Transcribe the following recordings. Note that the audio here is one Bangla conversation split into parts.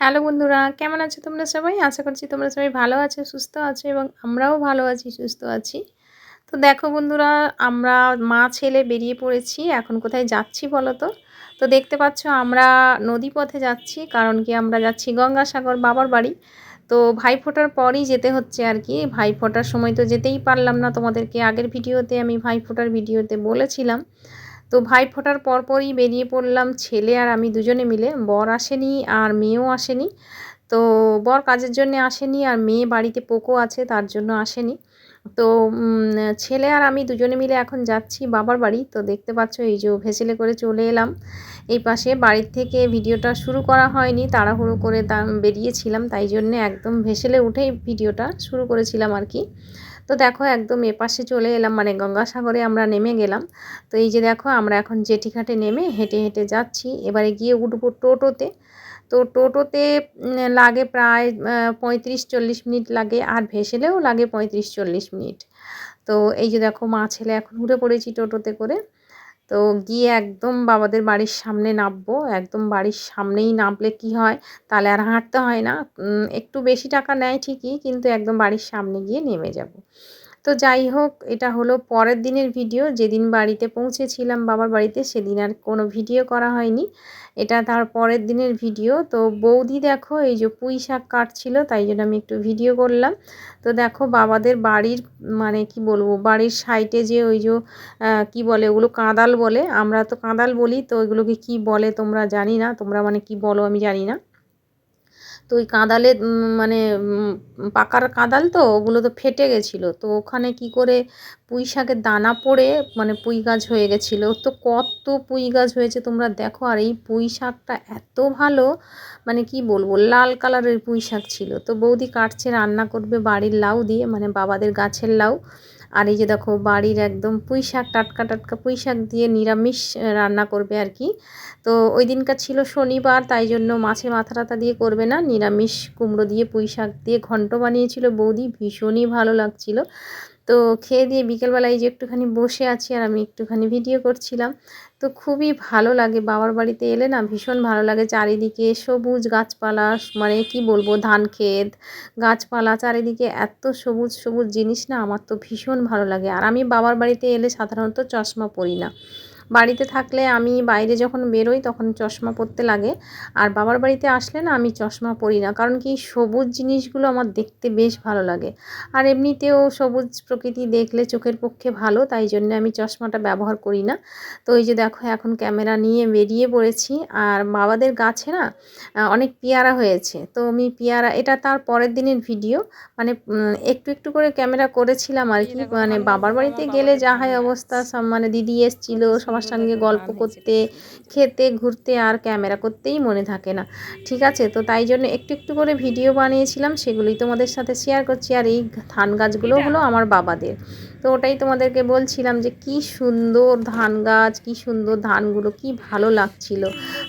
হ্যালো বন্ধুরা, কেমন আছো তোমরা সবাই? আশা করছি তোমরা সবাই ভালো আছো, সুস্থ আছো এবং আমরাও ভালো আছি, সুস্থ আছি। তো দেখো বন্ধুরা, আমরা মা ছেলে বেরিয়ে পড়েছি, এখন কোথায় যাচ্ছি বলো তো তো দেখতে পাচ্ছ আমরা নদী পথে যাচ্ছি, কারণ কি আমরা যাচ্ছি গঙ্গাসাগর বাবার বাড়ি। তো ভাই ফোটার পরই যেতে হচ্ছে আর কি, ভাই ফোটার সময় তো যেতেই পারলাম না তোমাদেরকে। আগের ভিডিওতে আমি ভাই ফোটার ভিডিওতে বলেছিলাম তো ভাই ফোটার পরপরই বেরিয়ে পড়লাম, ছেলে আর আমি দুজনে মিলে। বর আসেনি আর মেয়েও আসেনি। তো বর কাজের জন্য আসেনি আর মেয়ে বাড়িতে পোকো আছে, তার জন্য আসেনি। তো ছেলে আর আমি দুজনে মিলে এখন যাচ্ছি বাবার বাড়ি। তো দেখতে পাচ্ছ এই যে ভেসেলে করে চলে এলাম। এই পাশে বাড়ির থেকে ভিডিওটা শুরু করা হয়নি, তাড়াহুড়ো করে বেরিয়েছিলাম, তাই জন্যে একদম ভেসেলে উঠেই ভিডিওটা শুরু করেছিলাম আর কি। তো দেখো একদম এপাশে চলে এলাম মানে গঙ্গাসাগরে আমরা নেমে গেলাম। তো এই যে দেখো আমরা এখন জেঠিঘাটে নেমে হেঁটে হেঁটে যাচ্ছি। এবারে গিয়ে উঠবো টোটোতে। তো টোটোতে লাগে প্রায় পঁয়ত্রিশ চল্লিশ মিনিট লাগে, আর ভেসেলেও লাগে পঁয়ত্রিশ চল্লিশ মিনিট। তো এই যে দেখো মা ছেলে এখন উঠে পড়েছি টোটোতে করে। তো গিয়ে একদম বাবাদের বাড়ির সামনে নামবো। একদম বাড়ির সামনেই নামলে কি হয়? তাহলে আর হাঁটতে হয় না। একটু বেশি টাকা নেয় ঠিকই, কিন্তু একদম বাড়ির সামনে গিয়ে নেমে যাব। তো যাই হোক, এটা হলো পরের দিনের ভিডিও। যেদিন বাড়িতে পৌঁছেছিলাম বাবার বাড়িতে, সেদিন আর কোনো ভিডিও করা হয়নি। এটা তার পরের দিনের ভিডিও। তো বৌদি দেখো, এই যে পুঁই শাক কাটছিল, তাই জন্য আমি একটু ভিডিও করলাম। তো দেখো, বাবাদের বাড়ির মানে কি বলব, বাড়ির সাইডে যে ওই যে কি বলে ওগুলো কাঁদাল বলে, আমরা তো কাঁদাল বলি, তো ওইগুলোকে কি বলে তোমরা জানি না। তোমরা মানে কি বলো আমি জানি না। তো ওই কাঁদালে মানে পাকার কাঁদাল তো, ওগুলো তো ফেটে গেছিল। তো ওখানে কি করে পুঁই শাকের দানা পড়ে মানে পুঁই গাছ হয়ে গেছিল। তো কত পুঁই গাছ হয়েছে তোমরা দেখো, আর এই পুঁই শাকটা এত ভালো মানে কি বলব, লাল কালারের পুঁই শাক ছিল। তো বৌদি কাটছে, রান্না করবে বাড়ির লাউ দিয়ে মানে বাবাদের গাছের লাউ। আর এই যে দেখো বাড়ির একদম পুঁই শাক টাটকা টাটকা পুঁই শাক দিয়ে নিরামিষ রান্না করবে আর কি। তো ওই দিনকার ছিল শনিবার, তাই জন্য মাছের মাথা টাথা দিয়ে করবে না। নিরামিষ কুমড়ো দিয়ে পুঁই শাক দিয়ে ঘন্ট বানিয়েছিল বৌদি, ভীষণই ভালো লাগছিল। তো খেয়ে দিয়ে বিকেলবেলায় যে একটুখানি বসে আছি আর আমি একটুখানি ভিডিও করছিলাম। তো খুবই ভালো লাগে। বাবার বাড়িতে এলে না ভীষণ ভালো লাগে চারিদিকে সবুজ গাছপালা মানে কি বলব ধান ক্ষেত, গাছপালা, চারিদিকে এত সবুজ সবুজ জিনিস না আমার তো ভীষণ ভালো লাগে। আর আমি বাবার বাড়িতে এলে সাধারণত চশমা পরি না। বাড়িতে থাকলে আমি বাইরে যখন বেরোই তখন চশমা পরতে লাগে। আর বাবার বাড়িতে আসলে না আমি চশমা পরি না কারণ কি সবুজ জিনিসগুলো আমার দেখতে বেশ ভালো লাগে। আর এমনিতেও সবুজ প্রকৃতি দেখলে চোখের পক্ষে ভালো তাই জন্য আমি চশমাটা ব্যবহার করি না। তো এই যে দেখো এখন ক্যামেরা নিয়ে বেরিয়ে পড়েছি আর বাবাদের গাছে না অনেক পেয়ারা হয়েছে। তো আমি পেয়ারা এটা তার পরের দিনের ভিডিও মানে একটু একটু করে ক্যামেরা করেছিলাম আর কি মানে বাবার বাড়িতে গেলে যা হয় অবস্থা সব মানে দিদি এসছিল সব সবার সঙ্গে গল্প করতে খেতে ঘুরতে আর ক্যামেরা করতেই মনে থাকে না। ঠিক আছে তো তাই জন্য একটু একটু করে ভিডিও বানিয়েছিলাম সেগুলোই তোমাদের সাথে শেয়ার করছি। আর এই ধান গাছগুলো হলো আমার বাবাদের। তো ওটাই তোমাদেরকে বলছিলাম যে কি সুন্দর ধান গাছ কি সুন্দর ধানগুলো কি ভালো লাগছিল।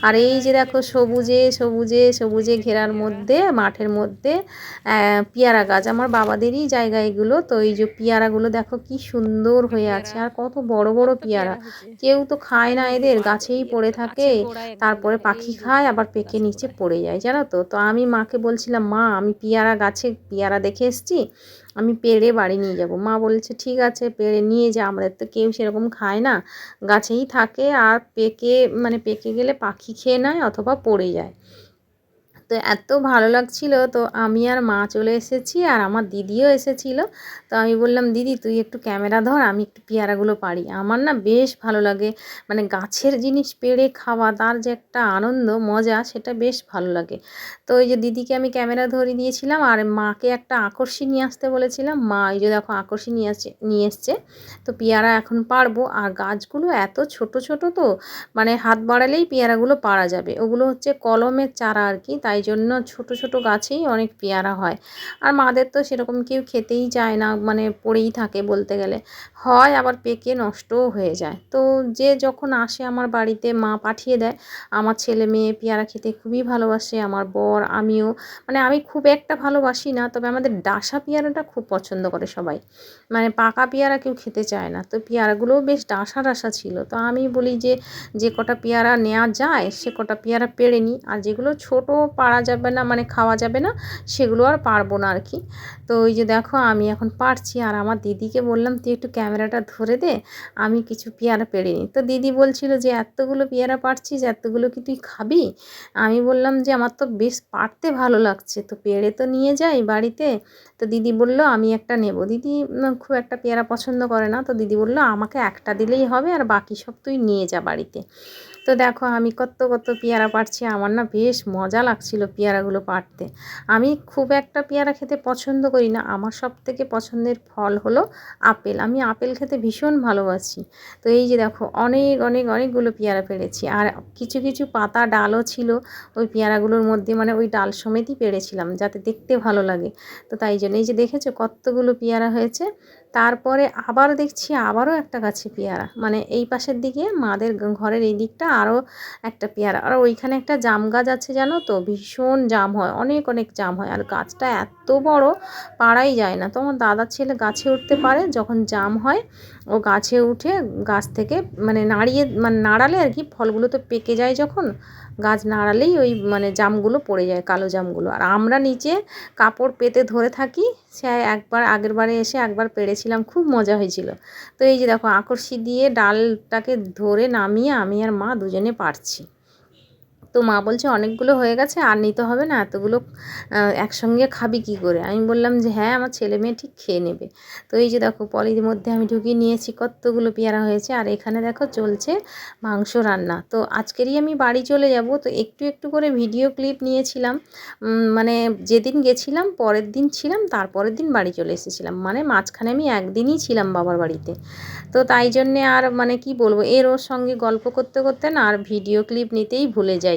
আর এই যে দেখো সবুজে সবুজে সবুজে ঘেরার মধ্যে মাঠের মধ্যে পেয়ারা গাছ। আমার বাবাদেরই জায়গা এগুলো তো এই যে পেয়ারাগুলো দেখো কি সুন্দর হয়ে আছে। আর কত বড় বড় পেয়ারা কেউ তো খায় না এদের গাছেই পড়ে থাকে তারপরে পাখি খায় আবার পেকে নিচে পড়ে যায় জানো তো? তো আমি মাকে বলছিলাম মা আমি পেয়ারা গাছে পেয়ারা দেখে এসছি আমি পেড়ে বাড়ি নিয়ে যাব। মা বলছে, ঠিক আছে পেড়ে নিয়ে যা, আমাদের তো কেউ সেরকম খায় না। গাছেই থাকে আর পেকে মানে পেকে গেলে পাখি খেয়ে নেয় অথবা পড়ে যায়। তো এত ভালো লাগছিল। তো আমি আর মা চলে এসেছি আর আমার দিদিও এসেছিল। তো আমি বললাম, দিদি, তুই একটু ক্যামেরা ধর, আমি একটু পেয়ারাগুলো পারি আমার না বেশ ভালো লাগে। মানে গাছের জিনিস পেড়ে খাওয়া, তার যে একটা আনন্দ, মজা, সেটা বেশ ভালো লাগে। তো ওই যে দিদিকে আমি ক্যামেরা ধরে দিয়েছিলাম আর মাকে একটা আকর্ষি নিয়ে আসতে বলেছিলাম। মা এই যে দেখো, আকর্ষি নিয়ে আসছে, নিয়ে এসছে। তো পেয়ারা এখন পারব আর গাছগুলো এত ছোট ছোট তো মানে হাত বাড়ালেই পেয়ারাগুলো পারা যাবে। ওগুলো হচ্ছে কলমের চারা আর কি, তাই জন্য ছোট ছোট গাছেই অনেক পেয়ারা হয়। আর মাদের তো সেরকম কেউ খেতেই চায় না মানে পড়েই থাকে বলতে গেলে। হয়, আবার পেকে নষ্টও হয়ে যায়। তো যে যখন আসে আমার বাড়িতে, মা পাঠিয়ে দেয়। আমার ছেলে মেয়ে পেয়ারা খেতে খুবই ভালোবাসে, আমার বর, আমিও। মানে আমি খুব একটা ভালোবাসি না, তবে আমাদের ডাসা পেয়ারাটা খুব পছন্দ করে সবাই। মানে পাকা পেয়ারা কেউ খেতে চায় না। তো পেয়ারাগুলোও বেশ ডাসা ডাসা ছিল। তো আমি বলি যে যে কটা পেয়ারা নেওয়া যায়, সে কটা পেয়ারা পেড়ে নিই। আর যেগুলো ছোটো পারা যাবে না মানে খাওয়া যাবে না, সেগুলো আর পারব না আর কি। তো ওই যে দেখো, আমি এখন পারছি, আর আমার দিদিকে বললাম, তুই একটু ক্যামেরাটা ধরে দে, আমি কিছু পেয়ারা পেড়ে নিই তো দিদি বলছিল যে, এতগুলো পেয়ারা পারছিস, এতগুলো কি তুই খাবি? আমি বললাম যে, আমার তো বেশ পারতে ভালো লাগছে, তো পেড়ে তো নিয়ে যাই বাড়িতে। তো দিদি বলল, আমি একটা নেব। দিদি খুব একটা পেয়ারা পছন্দ করে না, তো দিদি বলল, আমাকে একটা দিলেই হবে, আর বাকি সব তুই নিয়ে যা বাড়িতে। তো দেখো আমি কত কত পেয়ারা পাড়ছি, আমার না বেশ মজা লাগছিল পেয়ারাগুলো পাড়তে। আমি খুব একটা পেয়ারা খেতে পছন্দ করি না, আমার সব থেকে পছন্দের ফল হলো আপেল। আমি আপেল খেতে ভীষণ ভালোবাসি। তো এই যে দেখো, অনেক অনেক, অনেকগুলো পেয়ারা পেড়েছি। আর কিছু কিছু পাতা ডালও ছিল, ওই পেয়ারাগুলোর মধ্যে মানে ওই ডাল সমেতই পেরেছিলাম যাতে দেখতে ভালো লাগে। তো তাই জন্য এই যে দেখেছ কতগুলো পেয়ারা হয়েছে। তারপরে আবার দেখছি আবারও একটা গাছে পেয়ারা। মানে এই পাশের দিকে মাদের ঘরের এই দিকটা আরও একটা পেয়ারা। আর ওইখানে একটা জাম গাছ আছে জানো তো? ভীষণ জাম হয়, অনেক অনেক জাম হয়। আর গাছটা এত বড়, পাড়াই যায় না। তো আমার দাদার ছেলে গাছে উঠতে পারে, যখন জাম হয়, ও গাছে উঠে গাছ থেকে মানে নাড়িয়ে মানে নাড়ালে আর কি ফলগুলো তো পেকে যায় যখন গাছ নাড়ালেই ওই মানে জামগুলো পড়ে যায়, কালো জামগুলো। আর আমরা নিচে কাপড় পেতে ধরে থাকি, সে একবার আগের বারে এসে একবার পেরেছিলাম খুব মজা হয়েছিল। তো এই যে দেখো আকর্ষি দিয়ে ডালটাকে ধরে নামিয়ে আমি আর মা দুজনে পারছি তো মা বলছে, অনেকগুলো হয়ে গেছে, আর নিতে হবে না, এতগুলো একসঙ্গে খাবি কি করে? আমি বললাম যে হ্যাঁ আমার ছেলে মেয়ে ঠিক খেয়ে নেবে। তো এই যে দেখো, পলির মধ্যে আমি ঢুকিয়ে নিয়েছি, কতগুলো পেয়ারা হয়েছে, আর এখানে দেখো চলছে মাংস রান্না। তো আজকেরই আমি বাড়ি চলে যাব, তো একটু একটু করে ভিডিও ক্লিপ নিয়েছিলাম মানে যেদিন গেছিলাম, পরের দিন ছিলাম, তারপরের দিন বাড়ি চলে এসেছিলাম। মানে মাঝখানে আমি একদিনই ছিলাম বাবার বাড়িতে। তো তাই জন্যে আর মানে কি বলব, এর ওর সঙ্গে গল্প করতে করতে না, আর ভিডিও ক্লিপ নিতেই ভুলে যাই।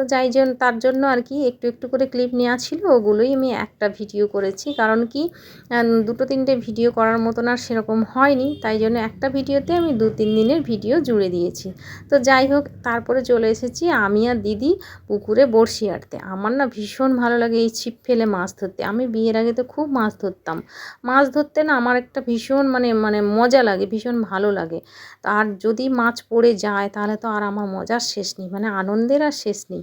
তো যাই জন্য তার জন্য আর কি একটু একটু করে ক্লিপ নেওয়া ছিল, ওগুলোই আমি একটা ভিডিও করেছি। কারণ কি দুটো তিনটে ভিডিও করার মতন আর সেরকম হয়নি। তাই জন্য একটা ভিডিওতে আমি দু তিন দিনের ভিডিও জুড়ে দিয়েছি। তো যাই হোক, তারপরে চলে এসেছি আমি আর দিদি পুকুরে বড়শি আটতে। আমার না ভীষণ ভালো লাগে এই ছিপ ফেলে মাছ ধরতে। আমি বিয়ের আগে তো খুব মাছ ধরতাম। মাছ ধরতে না আমার একটা ভীষণ মানে মানে মজা লাগে, ভীষণ ভালো লাগে। আর যদি মাছ পড়ে যায়, তাহলে তো আর আমার মজার শেষ নেই মানে আনন্দের আর শেষ নেই।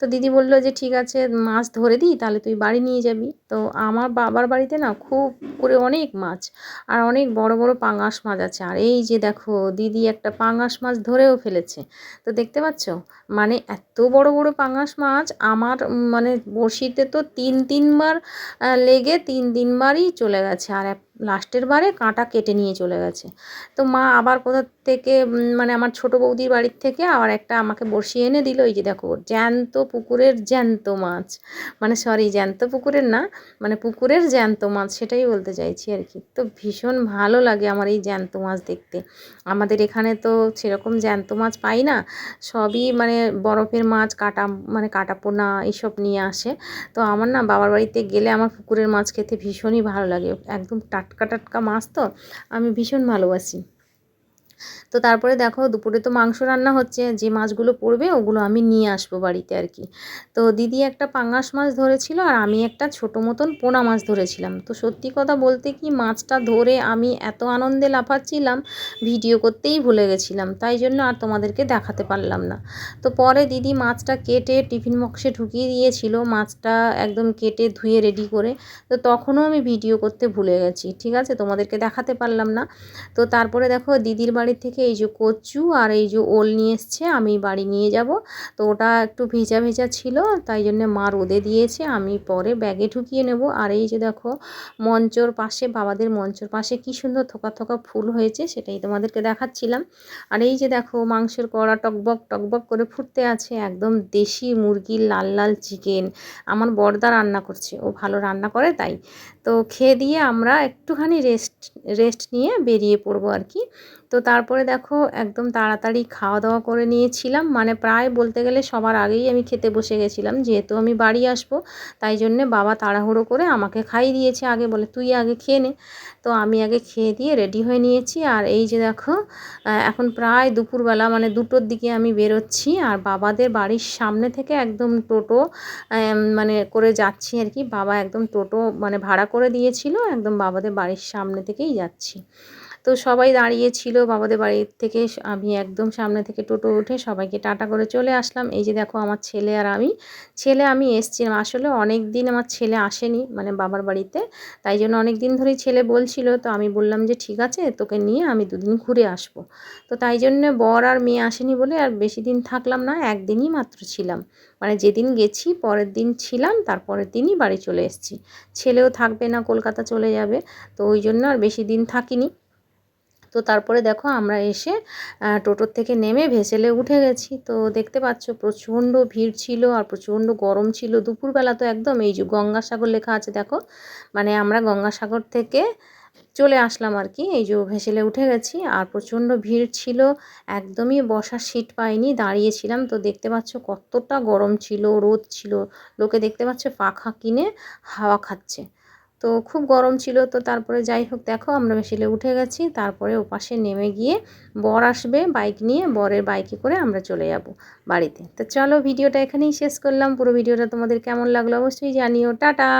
তো দিদি বলল যে, ঠিক আছে, মাছ ধরে দিই, তাহলে তুই বাড়ি নিয়ে যাবি। তো আমার বাবার বাড়িতে না খুব করে অনেক মাছ, আর অনেক বড় বড় পাঙাশ মাছ আছে। আর এই যে দেখো, দিদি একটা পাঙাশ মাছ ধরেও ফেলেছে। তো দেখতে পাচ্ছ? মানে এত বড় বড় পাঙাশ মাছ, আমার মানে বড়শিতে তো তিন তিনবার লেগে তিন তিনবারই চলে গেছে। আর লাস্টের বারে কাঁটা কেটে নিয়ে চলে গেছে। তো মা আবার কোথা থেকে মানে আমার ছোট বৌদির বাড়ির থেকে আবার একটা আমাকে বসিয়ে এনে দিল। এই যে দেখো, জ্যান্ত পুকুরের জ্যান্ত মাছ। মানে সরি জ্যান্ত পুকুরের না মানে পুকুরের জ্যান্ত মাছ, সেটাই বলতে চাইছি আর কি। তো ভীষণ ভালো লাগে আমার এই জ্যান্ত মাছ দেখতে। আমাদের এখানে তো সেরকম জ্যান্ত মাছ পাই না, সবই মানে বরফের মাছ, কাটা মানে কাটা পোনা এইসব নিয়ে আসে। তো আমার না বাবার বাড়িতে গেলে আমার পুকুরের মাছ খেতে ভীষণই ভালো লাগে। একদম টাটকা টাটকা মাছ তো, আমি ভীষণ ভালোবাসি। তো তারপরে দেখো দুপুরে তো মাংস রান্না হচ্ছে, যে মাছগুলো পড়বে ওগুলো আমি নিয়ে আসব বাড়িতে আর কি। তো দিদি একটা পাঙ্গাস মাছ ধরেছিল আর আমি একটা ছোটো মতন পোনা মাছ ধরেছিলাম। তো সত্যি কথা বলতে কি মাছটা ধরে আমি এত আনন্দে লাফাচ্ছিলাম, ভিডিও করতেই ভুলে গেছিলাম। তাই জন্য আর তোমাদেরকে দেখাতে পারলাম না। তো পরে দিদি মাছটা কেটে টিফিন বক্সে ঢুকিয়ে দিয়েছিল, মাছটা একদম কেটে ধুয়ে রেডি করে। তো তখনও আমি ভিডিও করতে ভুলে গেছি, ঠিক আছে? তোমাদেরকে দেখাতে পারলাম না। তো তারপরে দেখো দিদির বাড়ি থেকে এই যে কচু আর এই যে ওল নিয়ে এসছে, আমি বাড়ি নিয়ে যাব। তো ওটা একটু ভেজা ভেজা ছিল, তাই জন্য মা রোদে দিয়েছে, আমি পরে ব্যাগে ঢুকিয়ে নেব। আর এই যে দেখো, মঞ্চর পাশে, বাবাদের মঞ্চর পাশে কি সুন্দর থোকা থোকা ফুল হয়েছে, সেটাই তোমাদেরকে দেখাচ্ছিলাম। আর এই যে দেখো, মাংসের কড়া টকবক টকবক করে ফুটতে আছে, একদম দেশি মুরগির লাল লাল চিকেন। আমার বর্দা রান্না করছে, ও ভালো রান্না করে তাই। তো খেয়ে দিয়ে আমরা একটুখানি রেস্ট রেস্ট নিয়ে বেরিয়ে পড়ব আর কি। তো তারপরে দেখো একদম তাড়াতাড়ি খাওয়া দাওয়া করে নিয়েছিলাম। মানে প্রায় বলতে গেলে সবার আগেই আমি খেতে বসে গেছিলাম। যেহেতু আমি বাড়ি আসব, তাই জন্যে বাবা তাড়াহুড়ো করে আমাকে খাইয়ে দিয়েছে আগে বলে, তুই আগে খেয়ে নে। তো আমি আগে খেয়ে দিয়ে রেডি হয়ে নিয়েছি। আর এই যে দেখো এখন প্রায় দুপুরবেলা মানে দুটোর দিকে আমি বেরোচ্ছি। আর বাবাদের বাড়ির সামনে থেকে একদম টোটো মানে করে যাচ্ছি আর কি। বাবা একদম টোটো মানে ভাড়া করে দিয়েছিল। একদম বাবাদের বাড়ির সামনে থেকেই যাচ্ছি। তো সবাই দাঁড়িয়ে ছিল বাবাদের বাড়ির থেকে, আমি একদম সামনে থেকে টোটো উঠে সবাইকে টাটা করে চলে আসলাম। এই যে দেখো আমার ছেলে আর আমি। ছেলে, আমি এসছিলাম। আসলে অনেক দিন আমার ছেলে আসেনি মানে বাবার বাড়িতে, তাই জন্য অনেক দিন ধরেই ছেলে বলছিল। তো আমি বললাম যে, ঠিক আছে, তোকে নিয়ে আমি দুদিন ঘুরে আসব। তো তাই জন্য বর আর মেয়ে আসেনি বলে আর বেশি দিন থাকলাম না, একদিনই মাত্র ছিলাম। মানে যেদিন গেছি, পরের দিন ছিলাম তারপরের দিনই বাড়ি চলে এসেছি। ছেলেও থাকবে না, কলকাতা চলে যাবে। তো ওই জন্য আর বেশি দিন থাকিনি। তো তারপরে দেখো আমরা এসে টোটোর থেকে নেমে ভেসেলে উঠে গেছি। তো দেখতে পাচ্ছ প্রচণ্ড ভিড় ছিল আর প্রচণ্ড গরম ছিল। দুপুরবেলা তো একদম এই যে গঙ্গাসাগর লেখা আছে দেখো মানে আমরা গঙ্গাসাগর থেকে চলে আসলাম আর কি। এই যে ভেসেলে উঠে গেছি আর প্রচণ্ড ভিড় ছিল, একদমই বসার সিট পাইনি, দাঁড়িয়েছিলাম। তো দেখতে পাচ্ছ কতটা গরম ছিল, রোদ ছিল। লোকে দেখতে পাচ্ছ পাখা কিনে হাওয়া খাচ্ছে। তো খুব গরম ছিল, তো তারপরে যাই হোক দেখো আমরা মেশিলে উঠে গেছি, তারপরে ওপাশে নেমে গিয়ে বর আসবে বাইক নিয়ে, বরের বাইকে করে আমরা চলে যাব বাড়িতে। তো চলো ভিডিওটা এখানেই শেষ করলাম, পুরো ভিডিওটা তোমাদের কেমন লাগল অবশ্যই জানিও, টাটা!